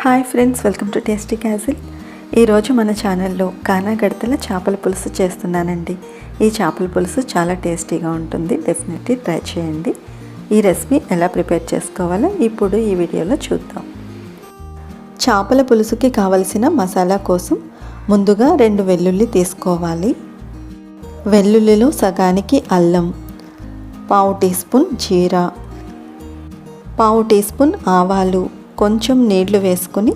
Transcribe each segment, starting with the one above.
Hi friends welcome to Tasty Castle ఈరోజు మన ఛానల్లో కానాగడతల చేపల పులుసు చేస్తున్నానండి. ఈ చేపల పులుసు చాలా టేస్టీగా ఉంటుంది. డెఫినెట్లీ ట్రై చేయండి. ఈ రెసిపీ ఎలా ప్రిపేర్ చేసుకోవాలో ఇప్పుడు ఈ వీడియోలో చూద్దాం. చేపల పులుసుకి కావలసిన మసాలా కోసం ముందుగా రెండు వెల్లుల్లి తీసుకోవాలి. వెల్లుల్లిలో సగానికి అల్లం పావు టీ స్పూన్ జీరా పావు టీ స్పూన్ ఆవాలు కొంచెం నీళ్ళు వేసుకుని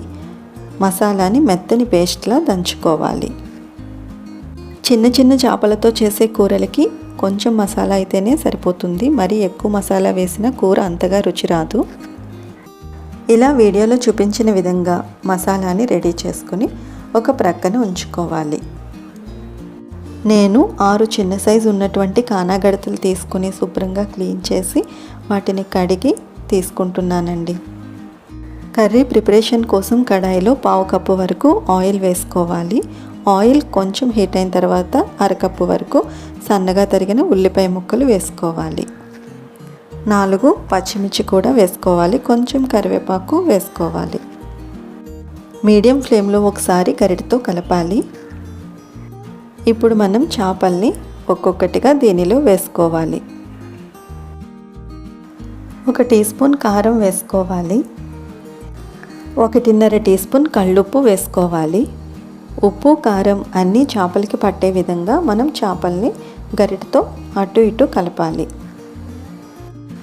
మసాలాని మెత్తని పేస్ట్లా దంచుకోవాలి. చిన్న చిన్న చేపలతో చేసే కూరలకి కొంచెం మసాలా అయితేనే సరిపోతుంది. మరీ ఎక్కువ మసాలా వేసిన కూర అంతగా రుచి రాదు. ఇలా వీడియోలో చూపించిన విధంగా మసాలాని రెడీ చేసుకుని ఒక ప్రక్కన ఉంచుకోవాలి. నేను ఆరు చిన్న సైజు ఉన్నటువంటి కానాగడతలు తీసుకుని శుభ్రంగా క్లీన్ చేసి వాటిని కడిగి తీసుకుంటున్నానండి. కర్రీ ప్రిపరేషన్ కోసం కడాయిలో పావు కప్పు వరకు ఆయిల్ వేసుకోవాలి. ఆయిల్ కొంచెం హీట్ అయిన తర్వాత అరకప్పు వరకు సన్నగా తరిగిన ఉల్లిపాయ ముక్కలు వేసుకోవాలి. నాలుగు పచ్చిమిర్చి కూడా వేసుకోవాలి. కొంచెం కరివేపాకు వేసుకోవాలి. మీడియం ఫ్లేమ్లో ఒకసారి గరిటతో కలపాలి. ఇప్పుడు మనం చేపల్ని ఒక్కొక్కటిగా దీనిలో వేసుకోవాలి. ఒక టీ స్పూన్ కారం వేసుకోవాలి. ఒకటిన్నర టీ స్పూన్ కళ్ళుప్పు వేసుకోవాలి. ఉప్పు కారం అన్నీ చేపలకి పట్టే విధంగా మనం చేపల్ని గరిటతో అటు ఇటు కలపాలి.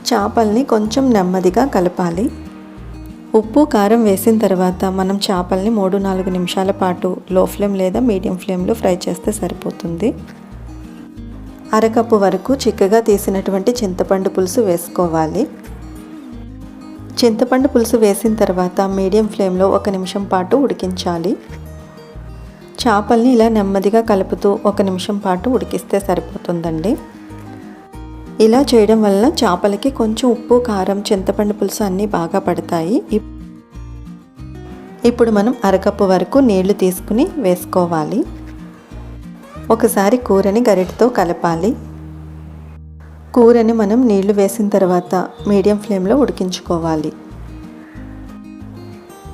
చేపల్ని కొంచెం నెమ్మదిగా కలపాలి. ఉప్పు కారం వేసిన తర్వాత మనం చేపల్ని మూడు నాలుగు నిమిషాల పాటు లో ఫ్లేమ్ లేదా మీడియం ఫ్లేమ్లో ఫ్రై చేస్తే సరిపోతుంది. అరకప్పు వరకు చిక్కగా తీసినటువంటి చింతపండు పులుసు వేసుకోవాలి. చింతపండు పులుసు వేసిన తర్వాత మీడియం ఫ్లేమ్లో ఒక నిమిషం పాటు ఉడికించాలి. చేపల్ని ఇలా నెమ్మదిగా కలుపుతూ ఒక నిమిషం పాటు ఉడికిస్తే సరిపోతుందండి. ఇలా చేయడం వల్ల చేపలకి కొంచెం ఉప్పు కారం చింతపండు పులుసు అన్నీ బాగా పడతాయి. ఇప్పుడు మనం అరకప్పు వరకు నీళ్ళు తీసుకుని వేసుకోవాలి. ఒకసారి కూరని గరిటతో కలపాలి. కూరని మనం నీళ్ళు వేసిన తర్వాత మీడియం ఫ్లేమ్లో ఉడికించుకోవాలి.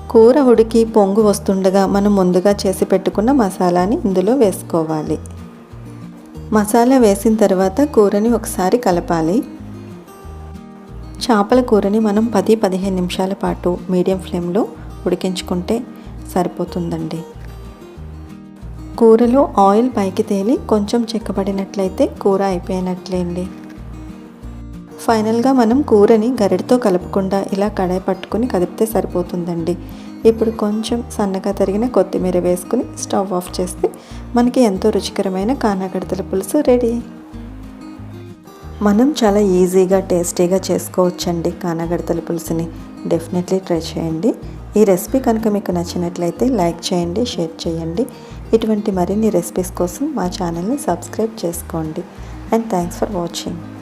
కూర ఉడికి పొంగు వస్తుండగా మనం ముందుగా చేసి పెట్టుకున్న మసాలాని ఇందులో వేసుకోవాలి. మసాలా వేసిన తర్వాత కూరని ఒకసారి కలపాలి. చేపల కూరని మనం పది పదిహేను నిమిషాల పాటు మీడియం ఫ్లేమ్లో ఉడికించుకుంటే సరిపోతుందండి. కూరలో ఆయిల్ పైకి తేలి కొంచెం చిక్కబడినట్లయితే కూర అయిపోయినట్లేండి. ఫైనల్గా మనం కూరని గరిటతో కలపకుండా ఇలా కడాయి పట్టుకుని కదిపితే సరిపోతుందండి. ఇప్పుడు కొంచెం సన్నగా తరిగిన కొత్తిమీర వేసుకుని స్టవ్ ఆఫ్ చేస్తే మనకి ఎంతో రుచికరమైన కానాగడతల పులుసు రెడీ. మనం చాలా ఈజీగా టేస్టీగా చేసుకోవచ్చండి కానాగడతల పులుసుని. డెఫినెట్లీ ట్రై చేయండి. ఈ రెసిపీ కనుక మీకు నచ్చినట్లయితే లైక్ చేయండి షేర్ చేయండి. ఇటువంటి మరిన్ని రెసిపీస్ కోసం మా ఛానల్ని సబ్స్క్రైబ్ చేసుకోండి. And thanks for watching.